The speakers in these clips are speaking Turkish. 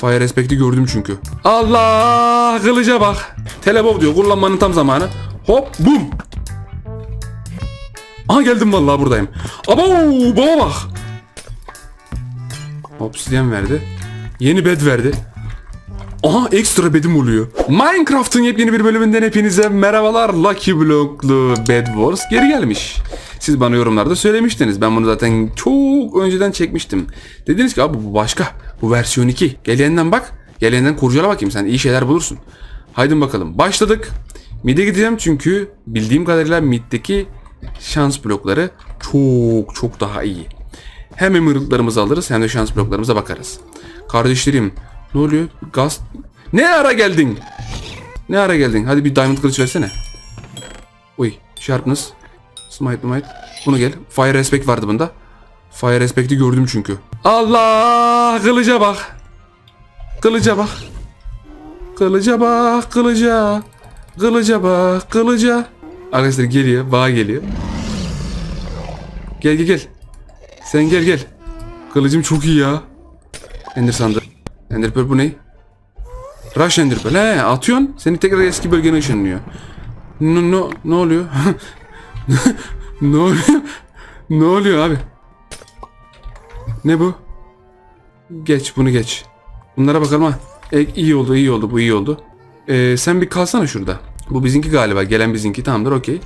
Fire Respect'i gördüm çünkü. Allah kılıca bak. Telebop diyor kullanmanın tam zamanı. Hop bum. Aha geldim vallahi buradayım. Abo baba bak. Obsidian verdi. Yeni bed verdi. Aha ekstra bedim oluyor. Minecraft'ın yepyeni bir bölümünden hepinize merhabalar. Lucky Block'lu Bed Wars geri gelmiş. Siz bana yorumlarda söylemiştiniz. Ben bunu zaten çok önceden çekmiştim. Dediniz ki abi bu başka. Bu versiyon 2. Gelenden bak. Gelenden kurcala bakayım sen iyi şeyler bulursun. Haydi bakalım. Başladık. Mid'e gideceğim çünkü bildiğim kadarıyla mid'deki şans blokları çok çok daha iyi. Hem emerald'larımızı alırız hem de şans bloklarımıza bakarız. Kardeşlerim ne oluyor? Gaz... Ne ara geldin? Ne ara geldin? Hadi bir diamond kılıç versene. Uy sharpness. Smite smite. Bunu gel. Fire respect vardı bunda. Fire respect'i gördüm çünkü. Allah kılıca bak. Kılıca bak. Kılıca bak kılıca. Kılıca bak kılıca. Arkadaşlar geliyor. Bağ geliyor. Gel gel gel. Sen gel gel. Kılıcım çok iyi ya. Ender sandı. Ender Pearl bu ne? Rush Ender Pearl. He atıyorsun. Seni tekrar eski bölgene ışınlıyor. No, no, ne oluyor? ne oluyor? ne oluyor abi? Ne bu? Geç bunu geç. Bunlara bakalım ha. E, iyi oldu iyi oldu bu iyi oldu. Ee, sen bir kalsana şurada. Bu bizinki galiba. Gelen bizinki tamamdır okey.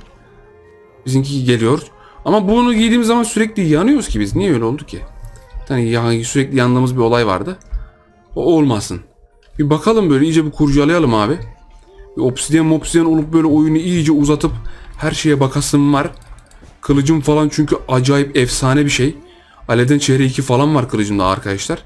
Bizimki geliyor. Ama bunu giydiğimiz zaman sürekli yanıyoruz ki biz. Niye öyle oldu ki? Yani ya, sürekli yandığımız bir olay vardı. Olmasın. Bir bakalım böyle iyice bir kurcalayalım abi. Bir obsidian obsidian olup böyle oyunu iyice uzatıp her şeye bakasım var. Kılıcım falan çünkü acayip efsane bir şey. Aleden çehre 2 falan var kılıcımda arkadaşlar.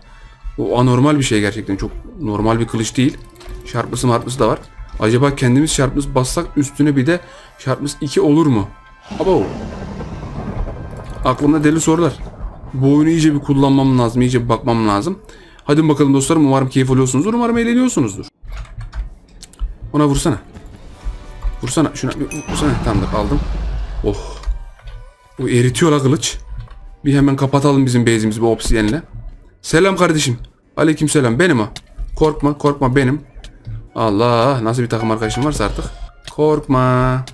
O anormal bir şey gerçekten. Çok normal bir kılıç değil. Şarplısı marplısı da var. Acaba kendimiz şarplısı bassak üstüne bir de şarplısı 2 olur mu? Abo. Aklımda deli sorular. Bu oyunu iyice bir kullanmam lazım. iyice bir bakmam lazım. Hadi bakalım dostlarım. Umarım keyif alıyorsunuzdur. Umarım eğleniyorsunuzdur. Ona vursana. Vursana. Şuna vursana. Tamam da aldım. Oh. Bu eritiyor la kılıç. Bir hemen kapatalım bizim base'imizi bu obsidiyenle. Selam kardeşim. Aleyküm selam. Benim o. Korkma korkma benim. Allah nasıl bir takım arkadaşım varsa artık. Korkma.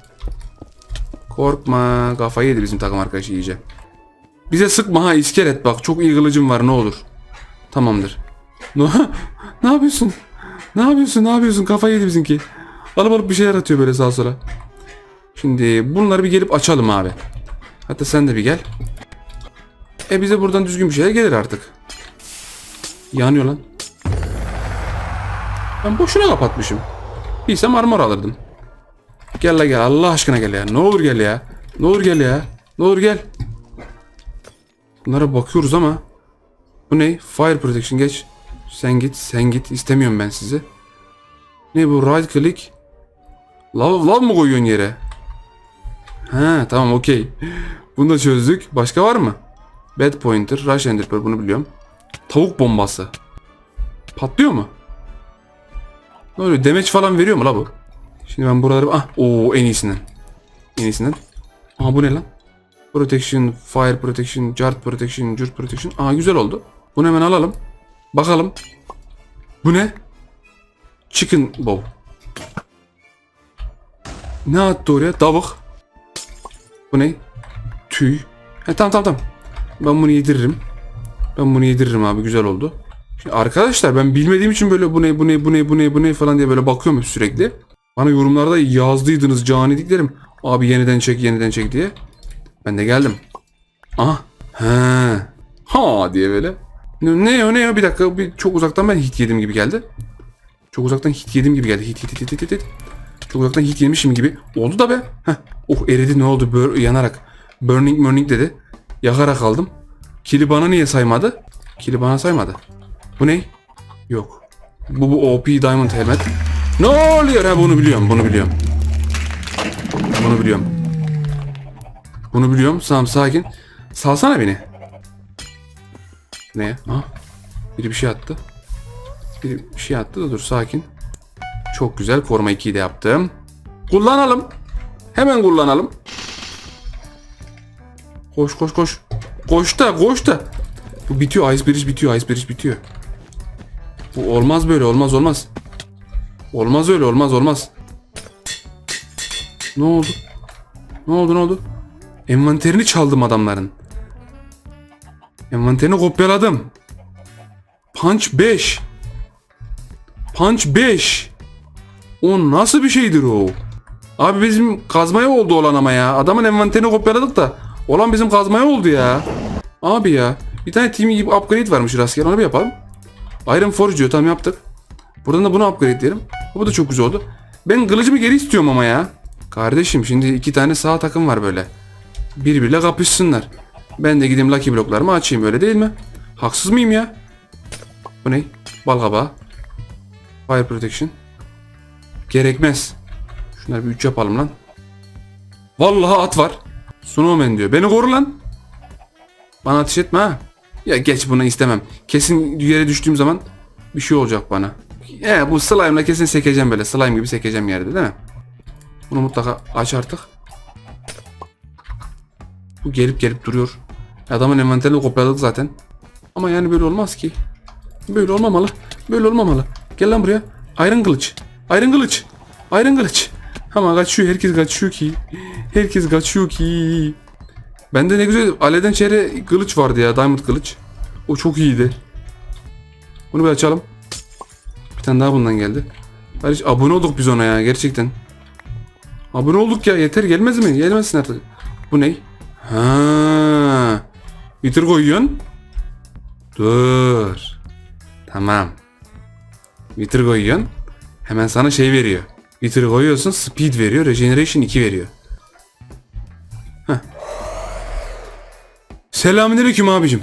Korkma. Kafayı yedi bizim takım arkadaşı iyice. Bize sıkma ha iskelet bak. Çok iyi kılıcım var ne olur. Tamamdır. Ne, yapıyorsun? Ne yapıyorsun? Ne yapıyorsun? Kafayı yedi bizimki. Alıp alıp bir şeyler atıyor böyle sağa sola. Şimdi bunları bir gelip açalım abi. Hatta sen de bir gel. E bize buradan düzgün bir şeyler gelir artık. Yanıyor lan. Ben boşuna kapatmışım. Bilsem armor alırdım. Gel la gel Allah aşkına gel ya. Ne olur gel ya. Ne olur gel ya. Ne olur gel. Bunlara bakıyoruz ama. Bu ne? Fire protection geç. Sen git sen git. İstemiyorum ben sizi. Ne bu right click? Lav, lav mı koyuyorsun yere? Ha tamam okey. Bunu da çözdük. Başka var mı? Bad pointer, rush ender pearl bunu biliyorum. Tavuk bombası. Patlıyor mu? Ne oluyor? Damage falan veriyor mu la bu? Şimdi ben buraları... Ah! Oo en iyisinden. En iyisinden. Aha bu ne lan? Protection, fire protection, jar protection, jurt protection. Aa güzel oldu. Bunu hemen alalım. Bakalım. Bu ne? Chicken bow. Ne attı oraya? Tavuk. Bu ne? Tüy. He tamam tamam tamam. Ben bunu yediririm. Ben bunu yediririm abi güzel oldu. Şimdi arkadaşlar ben bilmediğim için böyle bu ne bu ne bu ne bu ne bu ne falan diye böyle bakıyorum sürekli. Bana yorumlarda yazdıydınız canidiklerim. Abi yeniden çek yeniden çek diye. Ben de geldim. Aha. He. Ha diye böyle. Ne, o ne o bir dakika bir, çok uzaktan ben hit yedim gibi geldi. Çok uzaktan hit yedim gibi geldi. Hit hit hit hit hit. Çok uzaktan hit yemişim gibi. Oldu da be. Heh. Oh eridi ne oldu Bur yanarak. Burning burning dedi. Yakarak aldım. Kili bana niye saymadı? Kili bana saymadı. Bu ne? Yok. Bu bu OP Diamond Helmet. Ne oluyor ha bunu biliyorum bunu biliyorum. Bunu biliyorum. Bunu biliyorum. Tamam sakin. Salsana beni. Ne? Ha? Biri bir şey attı. Biri bir şey attı da dur sakin. Çok güzel. Koruma 2'yi de yaptım. Kullanalım. Hemen kullanalım. Koş koş koş. Koş da koş da. Bu bitiyor. Ice Bridge bitiyor. Ice Bridge bitiyor. Bu olmaz böyle olmaz olmaz. Olmaz öyle olmaz olmaz. Ne oldu? Ne oldu ne oldu? Envanterini çaldım adamların. Envanterini kopyaladım. Punch 5. Punch 5. O nasıl bir şeydir o? Abi bizim kazmaya oldu olan ama ya. Adamın envanterini kopyaladık da. Olan bizim kazmaya oldu ya. Abi ya. Bir tane team gibi upgrade varmış rastgele onu bir yapalım. Iron Forge diyor tamam yaptık. Buradan da bunu upgrade diyelim. Bu da çok güzel oldu. Ben kılıcımı geri istiyorum ama ya. Kardeşim şimdi iki tane sağ takım var böyle. Birbiriyle kapışsınlar. Ben de gideyim Lucky bloklarımı açayım öyle değil mi? Haksız mıyım ya? Bu ne? Bal kabağı. Fire protection. Gerekmez. Şunları bir üç yapalım lan. Vallahi at var. Snowman diyor. Beni koru lan. Bana ateş etme ha. Ya geç bunu istemem. Kesin yere düştüğüm zaman bir şey olacak bana. He bu slime'la kesin sekeceğim böyle. Slime gibi sekeceğim yerde değil mi? Bunu mutlaka aç artık. Bu gelip gelip duruyor. Adamın envanterini kopyaladık zaten. Ama yani böyle olmaz ki. Böyle olmamalı. Böyle olmamalı. Gel lan buraya. Iron kılıç. Iron kılıç. Iron kılıç. Ama kaçıyor. Herkes kaçıyor ki. Herkes kaçıyor ki. Bende ne güzel aleden çeyre kılıç vardı ya. Diamond kılıç. O çok iyiydi. Bunu bir açalım. Bir tane daha bundan geldi. Kardeş abone olduk biz ona ya gerçekten. Abone olduk ya yeter gelmez mi? Gelmezsin artık. Bu ne? Ha. Bitir koyuyorsun. Dur. Tamam. Bitir koyuyorsun. Hemen sana şey veriyor. Bitir koyuyorsun speed veriyor. Regeneration 2 veriyor. Selamünaleyküm abicim.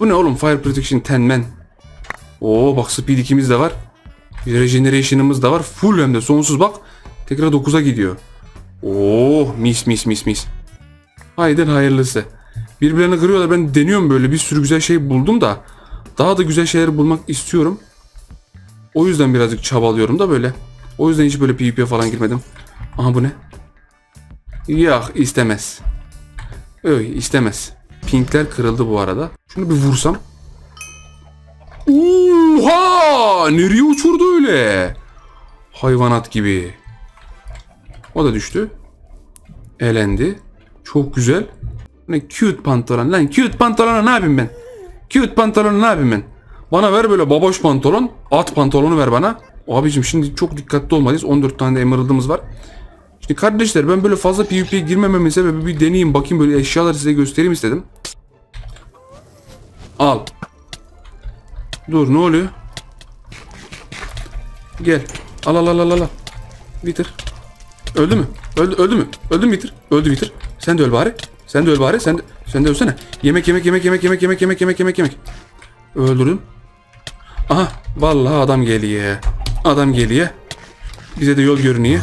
Bu ne oğlum? Fire Protection 10 man. Oo bak speed 2'miz de var. Regeneration'ımız da var. Full hem de sonsuz bak. Tekrar 9'a gidiyor. Oo mis mis mis mis. Haydi hayırlısı. Birbirlerini kırıyorlar. Ben deniyorum böyle bir sürü güzel şey buldum da. Daha da güzel şeyler bulmak istiyorum. O yüzden birazcık çabalıyorum da böyle. O yüzden hiç böyle PvP'ye falan girmedim. Aha bu ne? Yok istemez. Öy istemez. Pinkler kırıldı bu arada. Şunu bir vursam. Oha! Nereye uçurdu öyle? Hayvanat gibi. O da düştü. Elendi. Çok güzel. Ne cute pantolon lan cute pantolonu ne yapayım ben? Cute pantolonu ne yapayım ben? Bana ver böyle baboş pantolon. At pantolonu ver bana. Abicim şimdi çok dikkatli olmalıyız. 14 tane de emerald'ımız var. Şimdi kardeşler ben böyle fazla PvP'ye girmememin sebebi bir deneyeyim bakayım böyle eşyaları size göstereyim istedim. Al. Dur ne oluyor? Gel. Al al al al al. Bitir. Öldü mü? Öldü öldü mü? Öldü mü bitir? Öldü bitir. Sen de öl bari. Sen de öl bari. Sen de, sen de ölsene. Yemek yemek yemek yemek yemek yemek yemek yemek yemek yemek. Öldürdüm. Aha vallahi adam geliyor. Adam geliyor. Bize de yol görünüyor.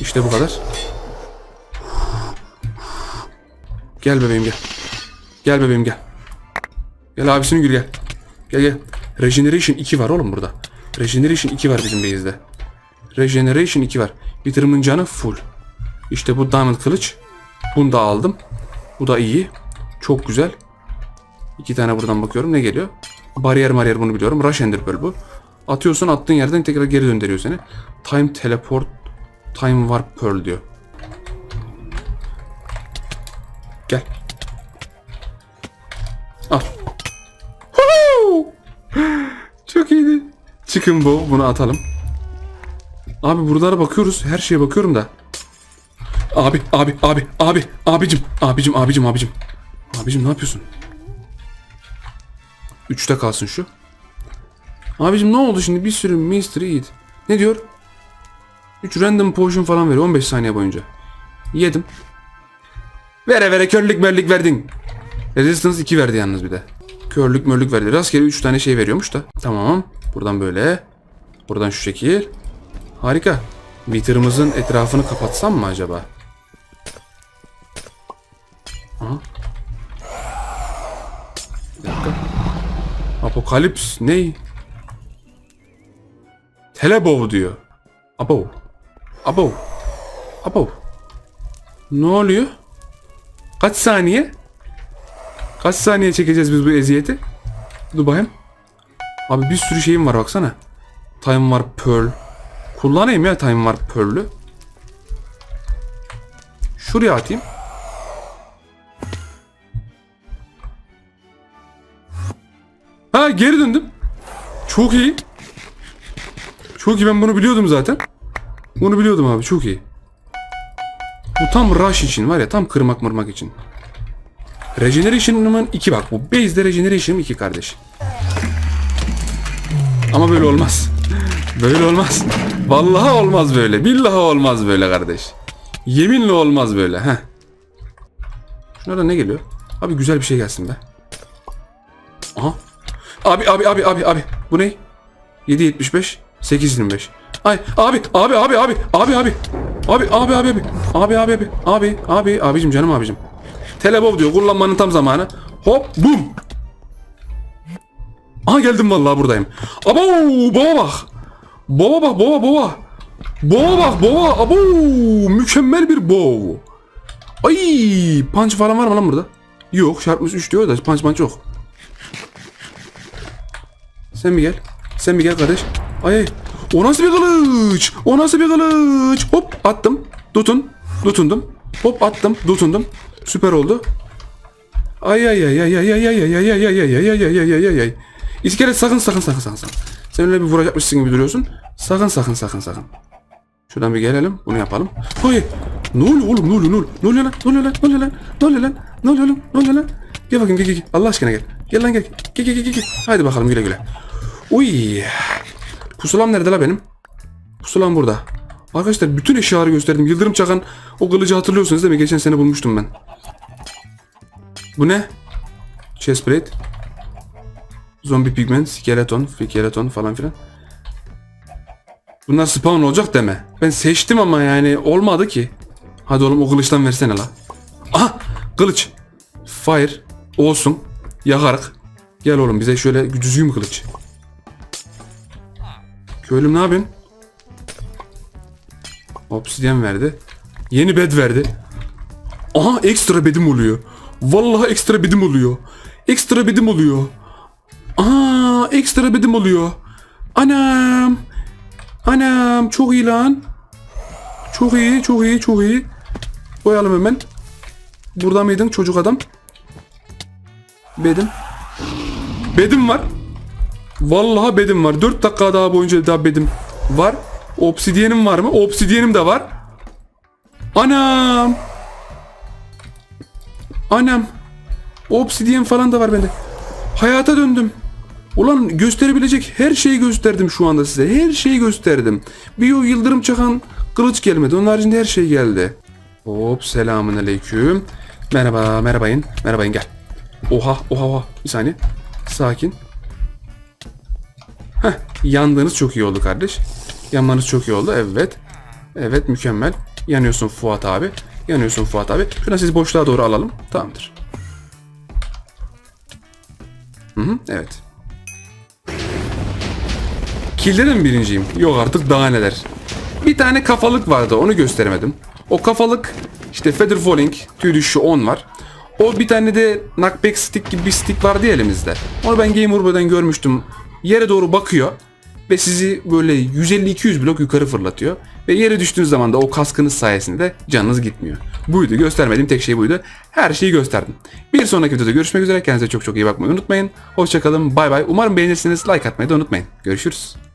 İşte bu kadar. Gel bebeğim gel. Gel bebeğim gel. Gel abisinin gül gel. Gel gel. Regeneration 2 var oğlum burada. Regeneration 2 var bizim base'de. Regeneration 2 var. Bitirimin canı full. İşte bu diamond kılıç. Bunu da aldım. Bu da iyi. Çok güzel. İki tane buradan bakıyorum. Ne geliyor? Bariyer mariyer bunu biliyorum. Rush Ender Pearl bu. Atıyorsun attığın yerden tekrar geri döndürüyor seni. Time Teleport Time Warp Pearl diyor. Gel. Al. Çok iyiydi. Chicken Bow. Bunu atalım. Abi buralara bakıyoruz. Her şeye bakıyorum da. Abi, abi, abi, abi, abicim, abicim, abicim, abicim. Abicim ne yapıyorsun? Üçte kalsın şu. Abicim ne oldu şimdi? Bir sürü mystery eat. Ne diyor? 3 random potion falan veriyor 15 saniye boyunca. Yedim. Vere vere körlük mörlük verdin. Resistance 2 verdi yalnız bir de. Körlük mörlük verdi. Rastgele 3 tane şey veriyormuş da. Tamam. Buradan böyle. Buradan şu şekil. Harika. Wither'ımızın etrafını kapatsam mı acaba? Apokalips ne? Telebow diyor. Abo. Abo. Abo. Ne oluyor? Kaç saniye? Kaç saniye çekeceğiz biz bu eziyeti? Dur bakayım. Abi bir sürü şeyim var baksana. Time var Pearl. Kullanayım ya Time var Pearl'ü. Şuraya atayım. Geri döndüm. Çok iyi. Çok iyi ben bunu biliyordum zaten. Bunu biliyordum abi çok iyi. Bu tam rush için var ya tam kırmak mırmak için. Regeneration'ımın 2 bak bu. Base'de Regeneration'ım 2 kardeş. Ama böyle olmaz. Böyle olmaz. Vallahi olmaz böyle. Billahi olmaz böyle kardeş. Yeminle olmaz böyle. Heh. Şuna da ne geliyor? Abi güzel bir şey gelsin be. Aha. Abi abi abi abi abi. Bu ne? 7.75 8.25. Ay abi abi abi abi abi abi. Abi abi abi abi. Abi abi abi. Abi abi abicim canım abicim. Telebob diyor kullanmanın tam zamanı. Hop bum. Aha geldim vallahi buradayım. Abo baba bak. Baba bak baba baba. Baba bak baba. Abo mükemmel bir bow. Ay punch falan var mı lan burada? Yok çarpmış 3 diyor da punch punch yok. Sen bir gel. Sen bir gel kardeş. Ay ay. O nasıl bir kılıç? O nasıl bir kılıç? Hop attım. Tutun. Tutundum. Hop attım. Tutundum. Süper oldu. Ay ay ay ay ay ay ay ay ay ay ay ay ay ay ay ay ay ay. İskelet sakın sakın sakın sakın sakın. Sen öyle bir vuracakmışsın gibi duruyorsun. Sakın sakın sakın sakın. Şuradan bir gelelim. Bunu yapalım. Hay. Ne oluyor oğlum? Ne oluyor? Ne oluyor? Ne oluyor lan? Ne oluyor lan? Ne oluyor lan? Ne oluyor lan? Ne oluyor lan? Ne oluyor lan? Gel bakayım gel gel. Allah aşkına gel. Gel lan. Gel gel gel gel. gel. Haydi bakalım güle güle. Uy. Pusulam nerede la benim? Pusulam burada. Arkadaşlar bütün eşyaları gösterdim. Yıldırım çakan o kılıcı hatırlıyorsunuz değil mi? Geçen sene bulmuştum ben. Bu ne? Chestplate. Zombi pigment, skeleton, skeleton falan filan. Bunlar spawn olacak deme. Ben seçtim ama yani olmadı ki. Hadi oğlum o kılıçtan versene la. Aha kılıç. Fire. Olsun. Yakarak. Gel oğlum bize şöyle düzgün bir kılıç. Köylüm ne yapıyorsun? Obsidian verdi. Yeni bed verdi. Aha ekstra bedim oluyor. Vallahi ekstra bedim oluyor. Ekstra bedim oluyor. Aa ekstra bedim oluyor. Anam. Anam çok iyi lan. Çok iyi çok iyi çok iyi. Koyalım hemen. Burada mıydın çocuk adam? Bedim. Bedim var. Vallahi bedim var. 4 dakika daha boyunca daha bedim var. Obsidiyenim var mı? Obsidiyenim de var. Anam. Anam. Obsidiyen falan da var bende. Hayata döndüm. Ulan gösterebilecek her şeyi gösterdim şu anda size. Her şeyi gösterdim. Bir o yıldırım çakan kılıç gelmedi. Onun haricinde her şey geldi. Hop selamun aleyküm. Merhaba merhabayın. Merhabayın gel. Oha oha oha. Bir saniye. Sakin. Heh, yandığınız çok iyi oldu kardeş. Yanmanız çok iyi oldu. Evet. Evet mükemmel. Yanıyorsun Fuat abi. Yanıyorsun Fuat abi. Şuna sizi boşluğa doğru alalım. Tamamdır. Hı hı, evet. Kilde birinciyim? Yok artık daha neler. Bir tane kafalık vardı onu gösteremedim. O kafalık işte Feather Falling tüy düşüşü 10 var. O bir tane de knockback stick gibi bir stick vardı ya elimizde. Onu ben Game Urban'dan görmüştüm. Yere doğru bakıyor ve sizi böyle 150-200 blok yukarı fırlatıyor. Ve yere düştüğünüz zaman da o kaskınız sayesinde canınız gitmiyor. Buydu göstermediğim tek şey buydu. Her şeyi gösterdim. Bir sonraki videoda görüşmek üzere. Kendinize çok çok iyi bakmayı unutmayın. Hoşçakalın bay bay. Umarım beğenirsiniz. Like atmayı da unutmayın. Görüşürüz.